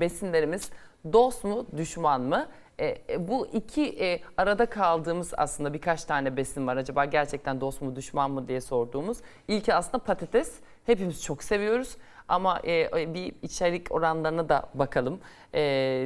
besinlerimiz dost mu düşman mı? E, e, bu iki e, arada kaldığımız aslında birkaç tane besin var. Acaba gerçekten dost mu düşman mı diye sorduğumuz. İlki aslında patates. Hepimiz çok seviyoruz ama e, bir içerik oranlarına da bakalım e,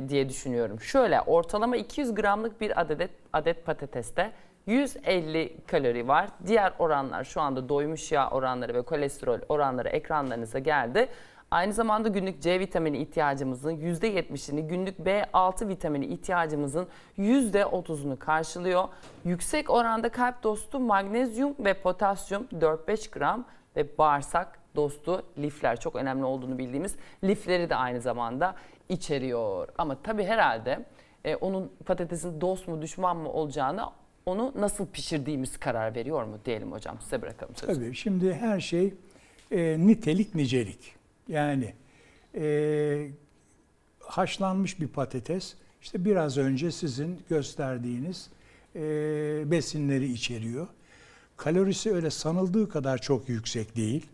diye düşünüyorum. Şöyle ortalama 200 gramlık bir adet adet patateste 150 kalori var. Diğer oranlar şu anda doymuş yağ oranları ve kolesterol oranları ekranlarınıza geldi. Aynı zamanda günlük C vitamini ihtiyacımızın %70'ini, günlük B6 vitamini ihtiyacımızın %30'unu karşılıyor. Yüksek oranda kalp dostu magnezyum ve potasyum 4-5 gram ve bağırsak dostu lifler çok önemli olduğunu bildiğimiz lifleri de aynı zamanda içeriyor. Ama tabii herhalde e, onun patatesin dost mu düşman mı olacağını onu nasıl pişirdiğimiz karar veriyor mu diyelim hocam size bırakalım sözü. Tabii şimdi her şey e, nitelik nicelik. Yani e, haşlanmış bir patates işte biraz önce sizin gösterdiğiniz e, besinleri içeriyor. Kalorisi öyle sanıldığı kadar çok yüksek değil.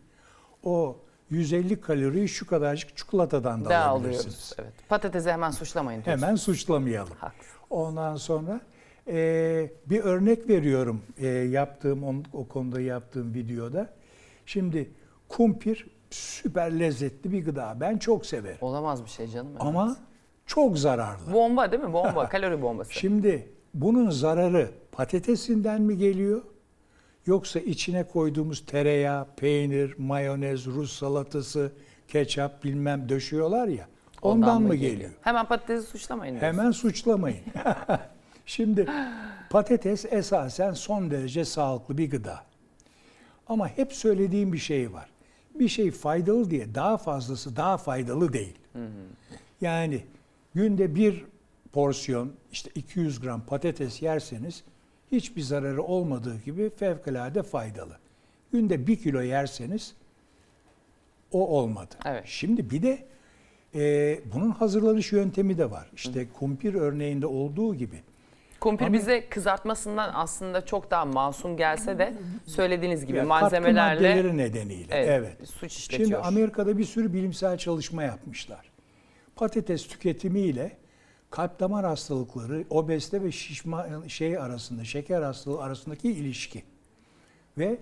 O 150 kaloriyi şu kadarcık çikolatadan da Daha alabilirsiniz. alıyoruz. Evet. Patatesi hemen suçlamayın. diyorsun. Hemen suçlamayalım. Haklısın. Ondan sonra e, bir örnek veriyorum e, yaptığım on- o konuda yaptığım videoda. Şimdi kumpir süper lezzetli bir gıda. Ben çok severim. Olamaz bir şey canım. evet. Ama çok zararlı. Bomba değil mi? Bomba. kalori bombası. Şimdi bunun zararı patatesinden mi geliyor? Yoksa içine koyduğumuz tereyağı, peynir, mayonez, Rus salatası, ketçap bilmem döşüyorlar ya. Ondan, mı geliyor? Hemen patatesi suçlamayın. diyorsun. Hemen suçlamayın. Şimdi patates esasen son derece sağlıklı bir gıda. Ama hep söylediğim bir şey var. Bir şey faydalı diye daha fazlası daha faydalı değil. Yani günde bir porsiyon işte 200 gram patates yerseniz hiçbir zararı olmadığı gibi fevkalade faydalı. Günde bir kilo yerseniz o olmadı. Evet. Şimdi bir de e, bunun hazırlanış yöntemi de var. İşte kumpir örneğinde olduğu gibi. Kumpir Ama- bize kızartmasından aslında çok daha masum gelse de söylediğiniz gibi ya katkı malzemelerle maddeleri nedeniyle. evet, Evet. suç işletiyor. Şimdi Amerika'da bir sürü bilimsel çalışma yapmışlar. Patates tüketimiyle kalp damar hastalıkları, obezite ve şişma şey arasında, şeker hastalığı arasındaki ilişki. Ve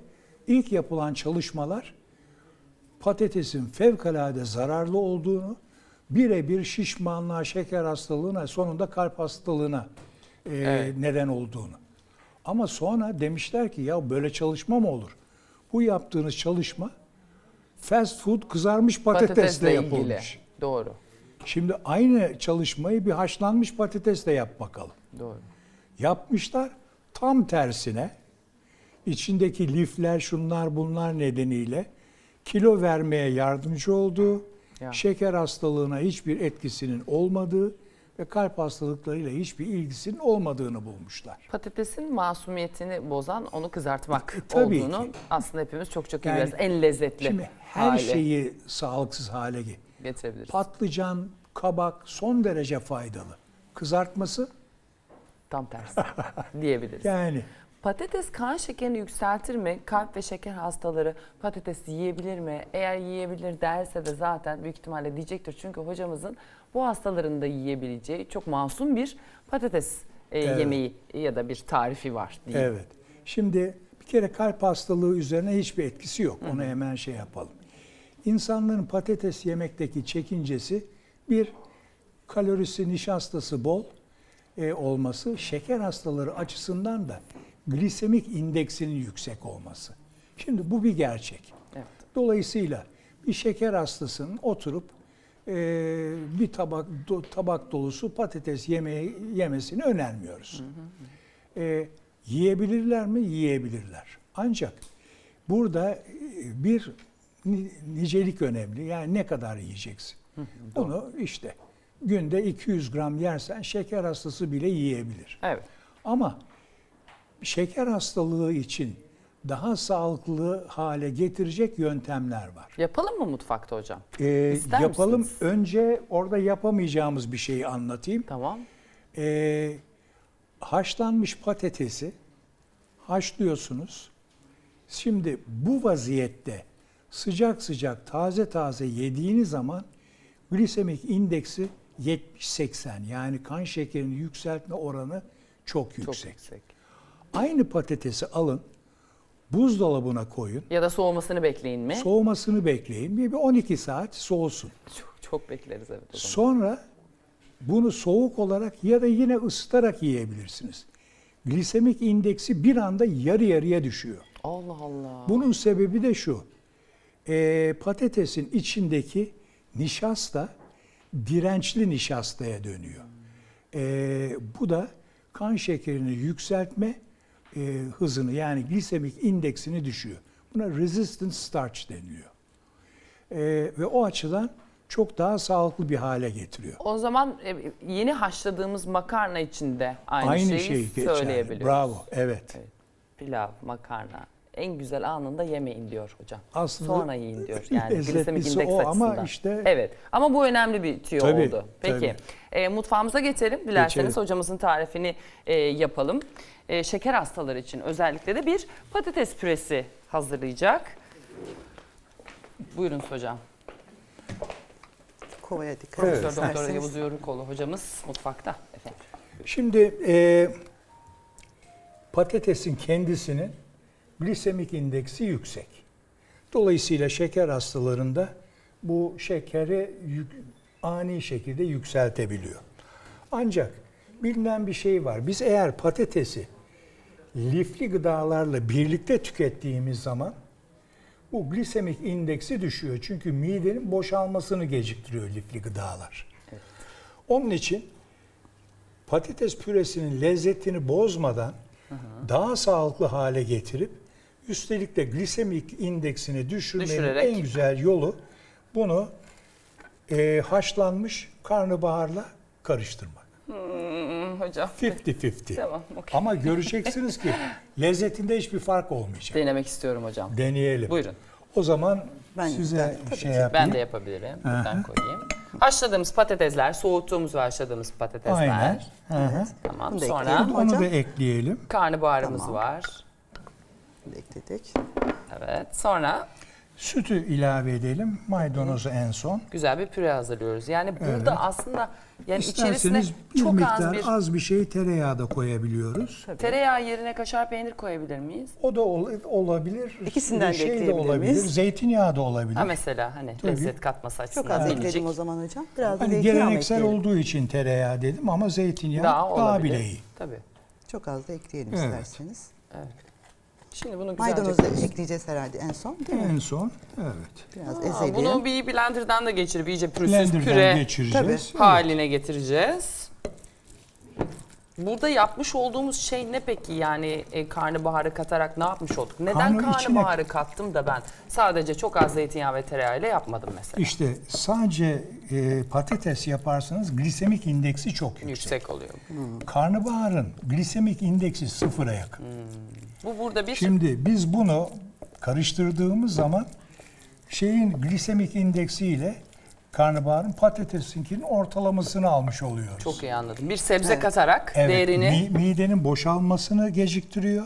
ilk yapılan çalışmalar patatesin fevkalade zararlı olduğunu, birebir şişmanlığa, şeker hastalığına, sonunda kalp hastalığına e, Evet. neden olduğunu. Ama sonra demişler ki ya böyle çalışma mı olur? Bu yaptığınız çalışma fast food kızarmış patatesle, patatesle ilgili. yapılmış. Doğru. Şimdi aynı çalışmayı bir haşlanmış patatesle yap bakalım. Doğru. Yapmışlar tam tersine içindeki lifler şunlar bunlar nedeniyle kilo vermeye yardımcı olduğu, Ya. şeker hastalığına hiçbir etkisinin olmadığı ve kalp hastalıklarıyla hiçbir ilgisinin olmadığını bulmuşlar. Patatesin masumiyetini bozan onu kızartmak E, tabii olduğunu ki. aslında hepimiz çok çok iyi Yani biliyoruz. En lezzetli Şimdi her hali şeyi sağlıksız hale ge- getirebiliriz. Patlıcan, kabak son derece faydalı. Kızartması Tam tersi diyebiliriz. yani Patates kan şekerini yükseltir mi? Kalp ve şeker hastaları patates yiyebilir mi? Eğer yiyebilir derse de zaten büyük ihtimalle diyecektir. Çünkü hocamızın bu hastaların da yiyebileceği çok masum bir patates e, Evet. yemeği ya da bir tarifi var diyeyim. Evet. Şimdi bir kere kalp hastalığı üzerine hiçbir etkisi yok. Onu hemen şey yapalım. İnsanların patates yemekteki çekincesi bir kalorisi, nişastası bol e, olması, şeker hastaları açısından da glisemik indeksinin yüksek olması. Şimdi bu bir gerçek. Evet. Dolayısıyla bir şeker hastasının oturup e, bir tabak do- tabak dolusu patates yemeği yemesini önermiyoruz. E, yiyebilirler mi? Yiyebilirler. Ancak burada e, bir ni- nicelik önemli. Yani ne kadar yiyeceksin? Bunu işte günde 200 gram yersen şeker hastası bile yiyebilir. Evet. Ama şeker hastalığı için daha sağlıklı hale getirecek yöntemler var. Yapalım mı mutfakta hocam? Ee, İster yapalım. misiniz? Önce orada yapamayacağımız bir şeyi anlatayım. Tamam. Ee, haşlanmış patatesi haşlıyorsunuz. Şimdi bu vaziyette sıcak sıcak taze taze yediğiniz zaman glisemik indeksi 70-80 yani kan şekerini yükseltme oranı çok Çok yüksek. yüksek. Aynı patatesi alın, buzdolabına koyun, Ya da soğumasını bekleyin mi? soğumasını bekleyin. Bir, bir 12 saat soğusun. çok, çok bekleriz evet o zaman. Sonra bunu soğuk olarak ya da yine ısıtarak yiyebilirsiniz. Glisemik indeksi bir anda yarı yarıya düşüyor. Allah Allah. Bunun sebebi de şu. Ee, patatesin içindeki nişasta dirençli nişastaya dönüyor. Ee, bu da kan şekerini yükseltme e, hızını yani glisemik indeksini düşüyor. Buna resistant starch deniliyor. Ee, ve o açıdan çok daha sağlıklı bir hale getiriyor. O zaman e, yeni haşladığımız makarna için de aynı, Aynı şeyi şey geçerli. söyleyebiliyoruz. Bravo, evet. Evet. Pilav, makarna en güzel anında yemeyin diyor hocam. Aslında Sonra yiyin diyor. Yani glisemik indeks o ama açısından. işte- Evet ama bu önemli bir tüyo Tabii, oldu. Peki tabii. e, mutfağımıza geçelim. Dilerseniz Geçelim. hocamızın tarifini e, yapalım. E, şeker hastaları için özellikle de bir patates püresi hazırlayacak. Buyurun hocam. Kovaya dikkat Evet. edin Profesör Doktor. Yavuz Yörükoğlu hocamız mutfakta. Efendim. Şimdi e, patatesin kendisinin glisemik indeksi yüksek. Dolayısıyla şeker hastalarında bu şekeri yük- ani şekilde yükseltebiliyor. Ancak bilinen bir şey var. Biz eğer patatesi lifli gıdalarla birlikte tükettiğimiz zaman bu glisemik indeksi düşüyor. Çünkü midenin boşalmasını geciktiriyor lifli gıdalar. Onun için patates püresinin lezzetini bozmadan daha sağlıklı hale getirip üstelik de glisemik indeksini düşürmenin Düşürerek. en güzel yolu bunu e, haşlanmış karnabaharla karıştırmak. Hmm, hocam. 50-50. Tamam, okey. Ama göreceksiniz ki lezzetinde hiçbir fark olmayacak. Denemek istiyorum hocam. Deneyelim. Buyurun. O zaman Ben- size ben- tabii şey yapayım. Ben de yapabilirim. Buradan koyayım. Haşladığımız patatesler, soğuttuğumuz ve haşladığımız patatesler. Aynen. Hı hı. Tamam. Bunu Sonra. Onu da ekleyelim. karnabaharımız Tamam. var. Ekledik. Evet. Sonra Sütü ilave edelim. Maydanozu en son. güzel bir püre hazırlıyoruz. Yani burada Evet. aslında yani içerisine İsterseniz bir çok miktar az bir az bir şey tereyağı da koyabiliyoruz. tereyağı yerine kaşar peynir koyabilir miyiz? O da ol- olabilir. İkisinden de şey de ekleyebilir olabilir. miyiz? Zeytinyağı da olabilir. Ha mesela hani Tabii. lezzet katması Çok açısından az minicik. ekledim o zaman hocam. Biraz da Hani zeytinyağı mı geleneksel ekleyelim? olduğu için tereyağı dedim ama zeytinyağı Daha daha, olabilir. bile iyi. Tabii. Çok az da ekleyelim Evet. isterseniz. Şimdi bunu güzelce Maydanozu da ekleyeceğiz herhalde en son değil mi? En son evet. Biraz Aa, ezelim. bunu bir blenderdan da geçirip iyice pürüzsüz Blender'dan püre geçireceğiz. Haline getireceğiz. Burada yapmış olduğumuz şey ne peki yani e, karnabaharı katarak ne yapmış olduk? Neden Karnı içine- karnabaharı kattım da ben sadece çok az zeytinyağı ve tereyağıyla yapmadım mesela? İşte sadece e, patates yaparsanız glisemik indeksi çok yüksek. Yüksek oluyor. Karnabaharın glisemik indeksi sıfıra yakın. Bu burada bir Şimdi biz bunu karıştırdığımız zaman şeyin glisemik indeksiyle karnabaharın patatesinkinin ortalamasını almış oluyoruz. çok iyi anladım. Bir sebze katarak Evet, değerini mi- midenin boşalmasını geciktiriyor.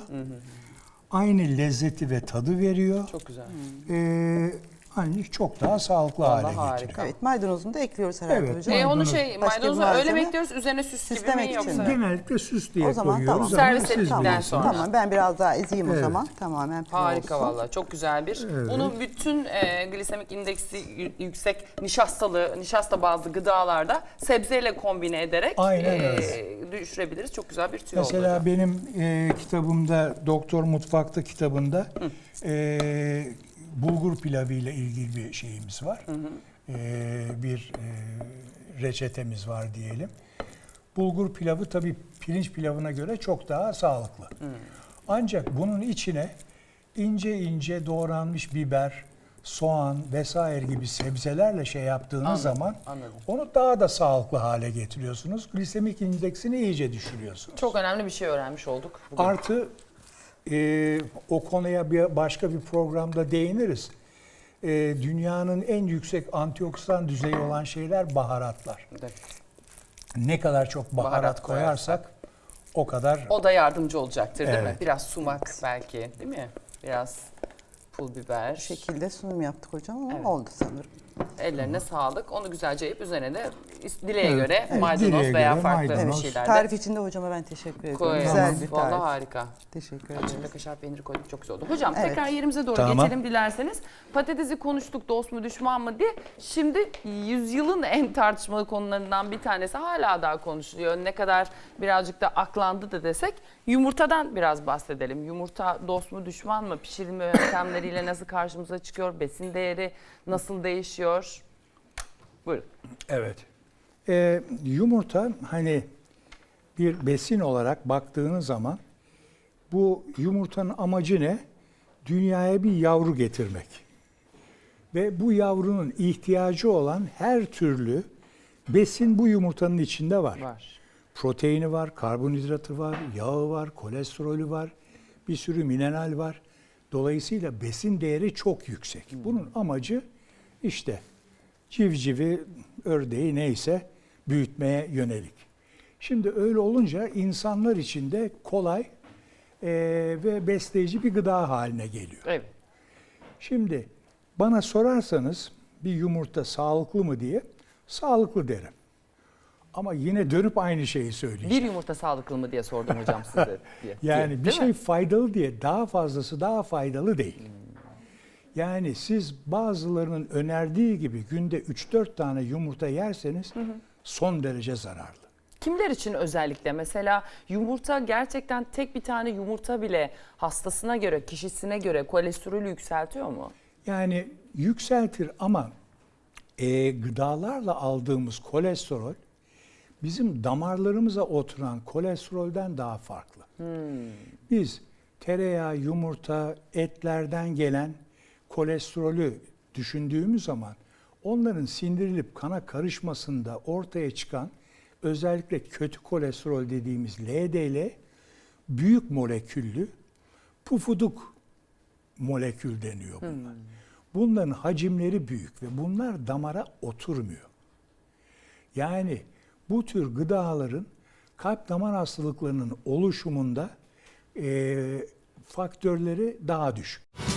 Aynı lezzeti ve tadı veriyor. çok güzel. Ee, hani çok daha sağlıklı Vallahi hale harika. getiriyor. Evet maydanozunu da ekliyoruz herhalde Evet. hocam. E onu şey Başka bir maydanozu öyle malzeme? bekliyoruz üzerine süs gibi mi Süslemek için yoksa? mi? Genellikle süs diye O zaman koyuyoruz tamam. ama Servis siz ettikten bilirsiniz. sonra. Tamam ben biraz daha ezeyim o zaman. Tamamen püre Harika olsun. valla çok güzel bir. Evet. Bunu bütün e, glisemik indeksi yüksek nişastalı, nişasta bazlı gıdalarda sebzeyle kombine ederek Aynen e, düşürebiliriz. Çok güzel bir tüyo oldu. Mesela hocam. benim e, kitabımda Doktor Mutfakta kitabında e, bulgur pilavı ile ilgili bir şeyimiz var. E, bir e, reçetemiz var diyelim. Bulgur pilavı tabii pirinç pilavına göre çok daha sağlıklı. Ancak bunun içine ince ince doğranmış biber, soğan vesaire gibi sebzelerle şey yaptığınız Anladım, zaman anladım. onu daha da sağlıklı hale getiriyorsunuz. Glisemik indeksini iyice düşürüyorsunuz. Çok önemli bir şey öğrenmiş olduk. Bugün. Artı e, o konuya bir başka bir programda değiniriz. E, dünyanın en yüksek antioksidan düzeyi olan şeyler baharatlar. Evet. Ne kadar çok baharat, Baharat koyarsak o kadar O da yardımcı olacaktır değil mi? Evet. Biraz sumak belki değil mi? Biraz pul biber. Bu şekilde sunum yaptık hocam ama Evet. oldu sanırım. Ellerine sağlık. Onu güzelce yiyip üzerine de is- dileğe Evet, göre evet, maydanoz dileğe veya göre farklı maydanoz. bir şeyler de Tarif için de hocama ben teşekkür ediyorum. koyuyoruz. Güzel bir Vallahi tarif. harika. Teşekkür ederim. İçinde kaşar peyniri koyduk çok güzel oldu. Hocam Evet. tekrar yerimize doğru Tamam. geçelim dilerseniz. Patatesi konuştuk dost mu düşman mı diye. Şimdi yüzyılın en tartışmalı konularından bir tanesi hala daha konuşuluyor. Ne kadar birazcık da aklandı da desek yumurtadan biraz bahsedelim. Yumurta dost mu düşman mı? Pişirilme yöntemleriyle nasıl karşımıza çıkıyor? Besin değeri nasıl değişiyor? Buyurun. Evet. Ee, yumurta hani bir besin olarak baktığınız zaman bu yumurtanın amacı ne? Dünyaya bir yavru getirmek. Ve bu yavrunun ihtiyacı olan her türlü besin bu yumurtanın içinde var. Var. Proteini var, karbonhidratı var, yağı var, kolesterolü var, bir sürü mineral var. Dolayısıyla besin değeri çok yüksek. Bunun amacı işte civcivi, ördeği neyse büyütmeye yönelik. Şimdi öyle olunca insanlar için de kolay eee, ve besleyici bir gıda haline geliyor. Evet. Şimdi bana sorarsanız bir yumurta sağlıklı mı diye sağlıklı derim. Ama yine dönüp aynı şeyi söyleyeceğim. Bir yumurta sağlıklı mı diye sordum hocam size diye. Yani Diye, bir şey mi? faydalı diye daha fazlası daha faydalı değil. Yani siz bazılarının önerdiği gibi günde 3-4 tane yumurta yerseniz son derece zararlı. Kimler için özellikle mesela yumurta gerçekten tek bir tane yumurta bile hastasına göre, kişisine göre kolesterolü yükseltiyor mu? Yani yükseltir ama e, gıdalarla aldığımız kolesterol bizim damarlarımıza oturan kolesterolden daha farklı. Biz tereyağı, yumurta, etlerden gelen kolesterolü düşündüğümüz zaman onların sindirilip kana karışmasında ortaya çıkan özellikle kötü kolesterol dediğimiz LDL büyük moleküllü pufuduk molekül deniyor bunlar. Bunların hacimleri büyük ve bunlar damara oturmuyor. Yani bu tür gıdaların kalp damar hastalıklarının oluşumunda eee, faktörleri daha düşük.